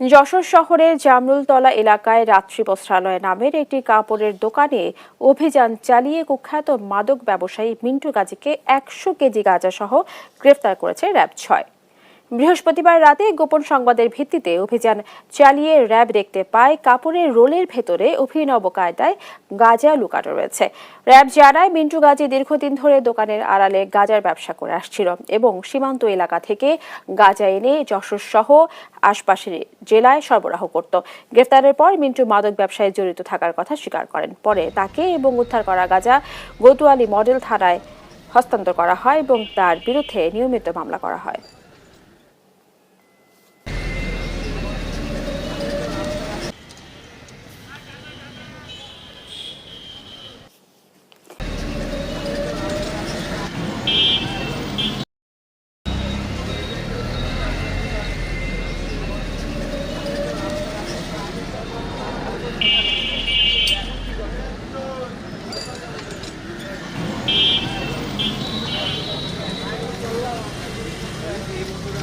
যশোর শহরের জামরুলতলা এলাকায় রাত্রি বস্ত্রালয় নামের একটি কাপড়ের দোকানে অভিযান চালিয়ে কুখ্যাত মাদক ব্যবসায়ী মিন্টু গাজীকে একশো কেজি গাঁজা সহ গ্রেফতার করেছে র্যাব ছয়। বৃহস্পতিবার রাতে গোপন সংবাদের ভিত্তিতে অভিযান চালিয়ে র্যাব দেখতে পায় কাপড়ের রোলের ভেতরে অভিনব কায়দায় গাঁজা লুকানো রয়েছে। র্যাব জানায়, মিন্টু গাজী দীর্ঘদিন ধরে দোকানের আড়ালে গাঁজার ব্যবসা করে আসছিল এবং সীমান্ত এলাকা থেকে গাঁজা এনে যশোর সহ আশপাশের জেলায় সরবরাহ করত। গ্রেফতারের পর মিন্টু মাদক ব্যবসায় জড়িত থাকার কথা স্বীকার করেন। পরে তাকে এবং উদ্ধার করা গাজা গতুয়ালি মডেল থানায় হস্তান্তর করা হয় এবং তার বিরুদ্ধে নিয়মিত মামলা করা হয়।